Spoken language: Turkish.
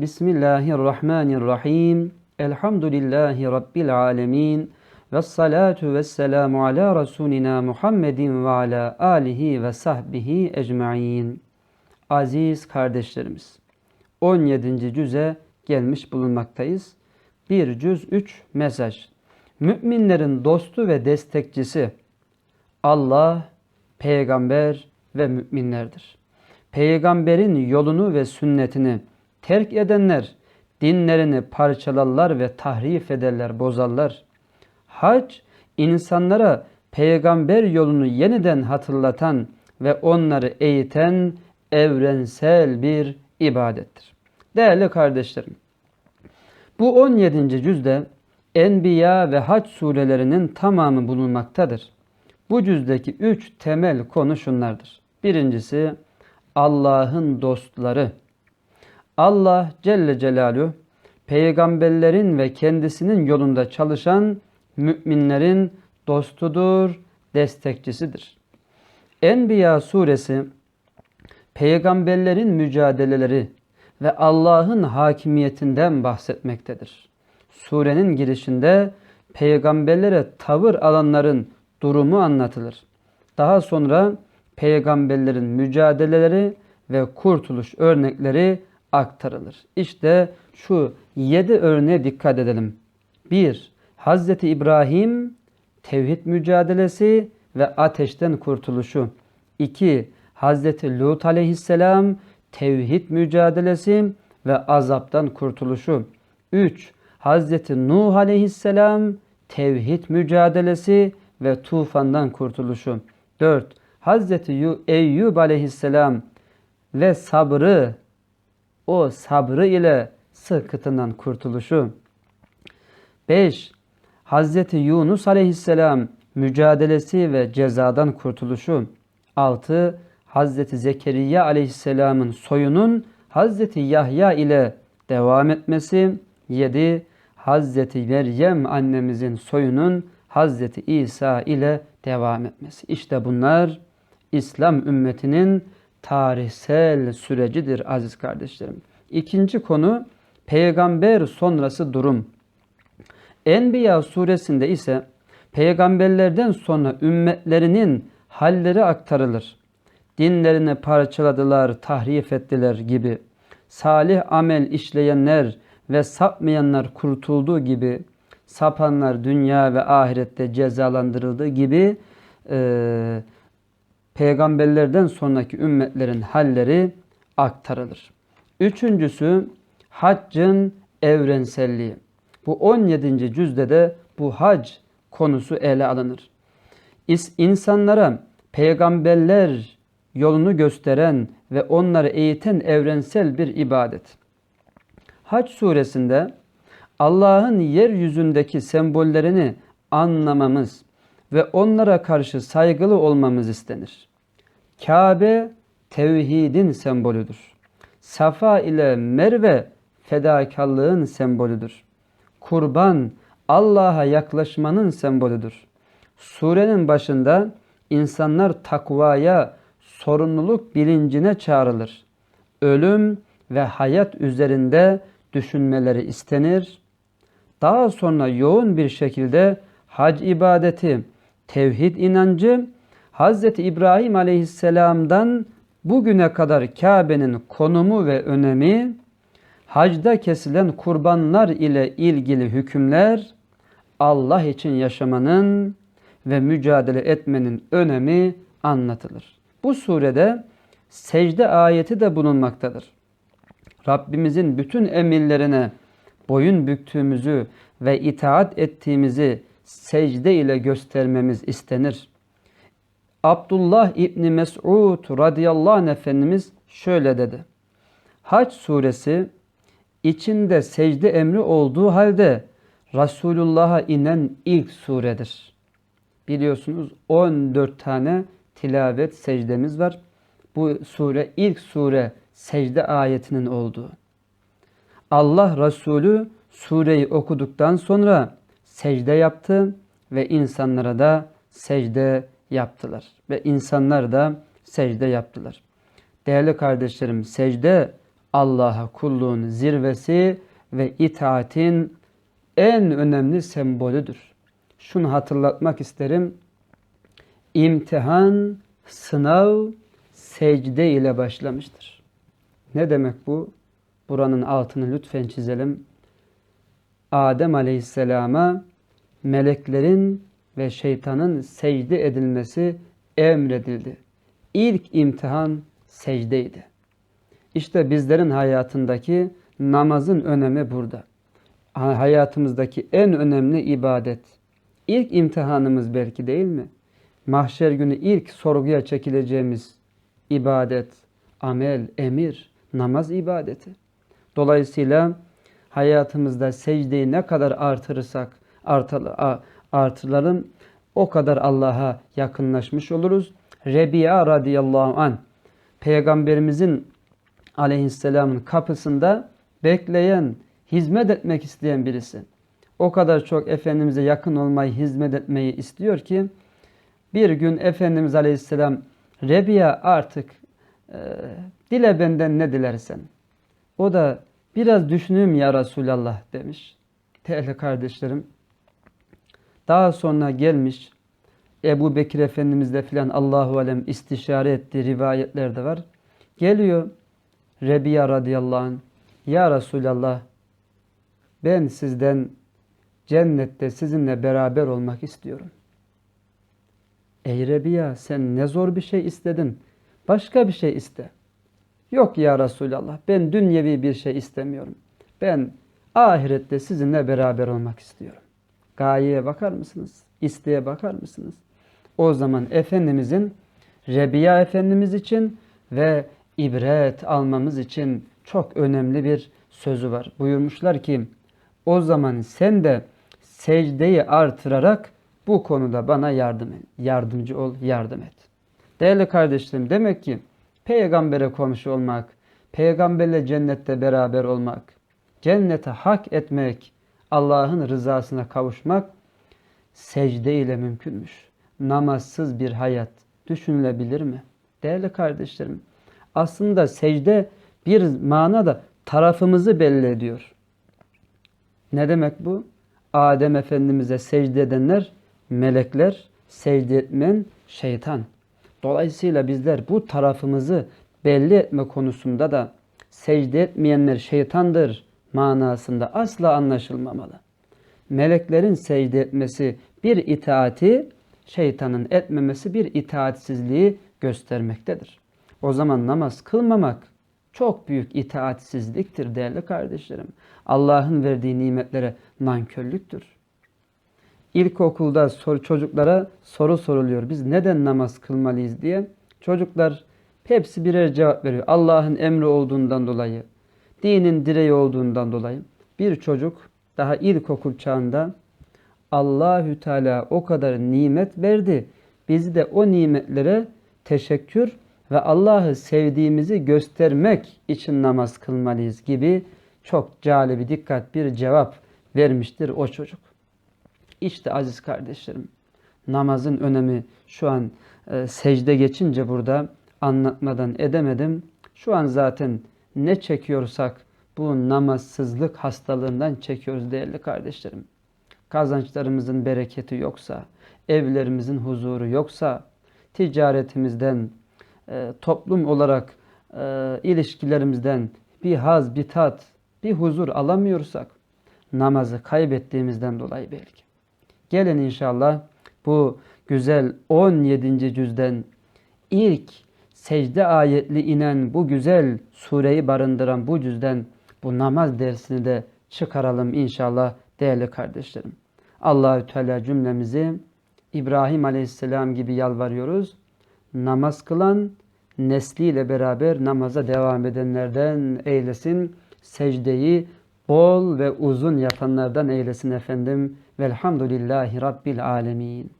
Bismillahirrahmanirrahim. Elhamdülillahi Rabbil alemin. Ve salatu ve selamu ala Resulina Muhammedin ve ala alihi ve sahbihi ecma'in. Aziz kardeşlerimiz, 17. cüze gelmiş bulunmaktayız. Bir cüz 3 mesaj. Müminlerin dostu ve destekçisi Allah, peygamber ve müminlerdir. Peygamberin yolunu ve sünnetini terk edenler dinlerini parçalarlar ve tahrif ederler, bozarlar. Hac insanlara peygamber yolunu yeniden hatırlatan ve onları eğiten evrensel bir ibadettir. Değerli kardeşlerim, bu 17. cüzde Enbiya ve Hac surelerinin tamamı bulunmaktadır. Bu cüzdeki üç temel konu şunlardır. Birincisi Allah'ın dostları. Allah Celle Celaluhu peygamberlerin ve kendisinin yolunda çalışan müminlerin dostudur, destekçisidir. Enbiya suresi peygamberlerin mücadeleleri ve Allah'ın hakimiyetinden bahsetmektedir. Surenin girişinde peygamberlere tavır alanların durumu anlatılır. Daha sonra peygamberlerin mücadeleleri ve kurtuluş örnekleri aktarılır. İşte şu yedi örneğe dikkat edelim. 1. Hazreti İbrahim tevhid mücadelesi ve ateşten kurtuluşu. 2. Hazreti Lut aleyhisselam tevhid mücadelesi ve azaptan kurtuluşu. 3. Hazreti Nuh aleyhisselam tevhid mücadelesi ve tufandan kurtuluşu. 4. Hazreti Eyyub aleyhisselam ve sabrı o sabrı ile sıkıntından kurtuluşu. 5. Hazreti Yunus aleyhisselam mücadelesi ve cezadan kurtuluşu. 6. Hazreti Zekeriya aleyhisselamın soyunun Hazreti Yahya ile devam etmesi. 7. Hazreti Meryem annemizin soyunun Hazreti İsa ile devam etmesi. İşte bunlar İslam ümmetinin tarihsel sürecidir aziz kardeşlerim. İkinci konu peygamber sonrası durum. Enbiya suresinde ise peygamberlerden sonra ümmetlerinin halleri aktarılır. Dinlerini parçaladılar, tahrif ettiler gibi. Salih amel işleyenler ve sapmayanlar kurtulduğu gibi, sapanlar dünya ve ahirette cezalandırıldığı gibi e, peygamberlerden sonraki ümmetlerin halleri aktarılır. Üçüncüsü haccın evrenselliği. Bu 17. cüzde de bu hac konusu ele alınır. İnsanlara peygamberler yolunu gösteren ve onları eğiten evrensel bir ibadet. Hac suresinde Allah'ın yeryüzündeki sembollerini anlamamız ve onlara karşı saygılı olmamız istenir. Kabe tevhidin sembolüdür. Safa ile Merve fedakarlığın sembolüdür. Kurban Allah'a yaklaşmanın sembolüdür. Surenin başında insanlar takvaya, sorumluluk bilincine çağrılır. Ölüm ve hayat üzerinde düşünmeleri istenir. Daha sonra yoğun bir şekilde hac ibadeti, tevhid inancı Hz. İbrahim aleyhisselamdan bugüne kadar Kabe'nin konumu ve önemi, hacda kesilen kurbanlar ile ilgili hükümler, Allah için yaşamanın ve mücadele etmenin önemi anlatılır. Bu surede secde ayeti de bulunmaktadır. Rabbimizin bütün emirlerine boyun büktüğümüzü ve itaat ettiğimizi secde ile göstermemiz istenir. Abdullah İbni Mes'ud radıyallahu anh Efendimiz şöyle dedi. Hac suresi içinde secde emri olduğu halde Resulullah'a inen ilk suredir. Biliyorsunuz 14 tane tilavet secdemiz var. Bu sure ilk sure secde ayetinin olduğu. Allah Resulü sureyi okuduktan sonra secde yaptı ve insanlara da secde yaptılar. Ve insanlar da secde yaptılar. Değerli kardeşlerim secde Allah'a kulluğun zirvesi ve itaatin en önemli sembolüdür. Şunu hatırlatmak isterim. İmtihan, sınav, secde ile başlamıştır. Ne demek bu? Buranın altını lütfen çizelim. Adem Aleyhisselam'a meleklerin ve şeytanın secde edilmesi emredildi. İlk imtihan secdeydi. İşte bizlerin hayatındaki namazın önemi burada. Hayatımızdaki en önemli ibadet. İlk imtihanımız belki değil mi? Mahşer günü ilk sorguya çekileceğimiz ibadet, amel, emir, namaz ibadeti. Dolayısıyla hayatımızda secdeyi ne kadar artırırsak artıralım o kadar Allah'a yakınlaşmış oluruz. Rebiya radıyallahu an peygamberimizin aleyhisselamın kapısında bekleyen, hizmet etmek isteyen birisi. O kadar çok Efendimiz'e yakın olmayı, hizmet etmeyi istiyor ki bir gün Efendimiz aleyhisselam Rebiya artık e, dile benden ne dilersen. O da biraz düşüneyim ya Resulallah demiş. Değerli kardeşlerim. Daha sonra gelmiş Ebu Bekir Efendimizle filan Allahu Alem istişare ettiği rivayetlerde var. Geliyor Rebiya radıyallahu anh. Ya Resulallah ben sizden cennette sizinle beraber olmak istiyorum. Ey Rebiya sen ne zor bir şey istedin. Başka bir şey iste. Yok ya Resulallah ben dünyevi bir şey istemiyorum. Ben ahirette sizinle beraber olmak istiyorum. Gayeye bakar mısınız? İsteğe bakar mısınız? O zaman Efendimizin Rebiya Efendimiz için ve ibret almamız için çok önemli bir sözü var. Buyurmuşlar ki o zaman sen de secdeyi artırarak bu konuda bana yardım et. Yardımcı ol, yardım et. Değerli kardeşlerim demek ki peygambere komşu olmak, peygamberle cennette beraber olmak, cennete hak etmek, Allah'ın rızasına kavuşmak secde ile mümkünmüş. Namazsız bir hayat düşünülebilir mi? Değerli kardeşlerim, aslında secde bir manada tarafımızı belli ediyor. Ne demek bu? Adem Efendimiz'e secde edenler melekler, secde etmeyen şeytan. Dolayısıyla bizler bu tarafımızı belli etme konusunda da secde etmeyenler şeytandır manasında asla anlaşılmamalı. Meleklerin secde etmesi bir itaati, şeytanın etmemesi bir itaatsizliği göstermektedir. O zaman namaz kılmamak çok büyük itaatsizliktir değerli kardeşlerim. Allah'ın verdiği nimetlere nankörlüktür. İlkokulda soru, çocuklara soru soruluyor. Biz neden namaz kılmalıyız diye. Çocuklar hepsi birer cevap veriyor. Allah'ın emri olduğundan dolayı, dinin direği olduğundan dolayı. Bir çocuk daha ilkokul çağında Allahü Teala o kadar nimet verdi. Biz de o nimetlere teşekkür ve Allah'ı sevdiğimizi göstermek için namaz kılmalıyız gibi çok cali dikkat bir cevap vermiştir o çocuk. İşte aziz kardeşlerim namazın önemi şu an e, secde geçince burada anlatmadan edemedim. Şu an zaten ne çekiyorsak bu namazsızlık hastalığından çekiyoruz değerli kardeşlerim. Kazançlarımızın bereketi yoksa, evlerimizin huzuru yoksa, ticaretimizden, e, toplum olarak e, ilişkilerimizden bir haz, bir tat, bir huzur alamıyorsak namazı kaybettiğimizden dolayı belki. Gelin inşallah bu güzel 17. cüzden ilk secde ayetli inen bu güzel sureyi barındıran bu cüzden bu namaz dersini de çıkaralım inşallah değerli kardeşlerim. Allahü Teala cümlemizi İbrahim Aleyhisselam gibi yalvarıyoruz. Namaz kılan nesliyle beraber namaza devam edenlerden eylesin. Secdeyi bol ve uzun yapanlardan eylesin efendim. Velhamdülillahi Rabbil Alemin.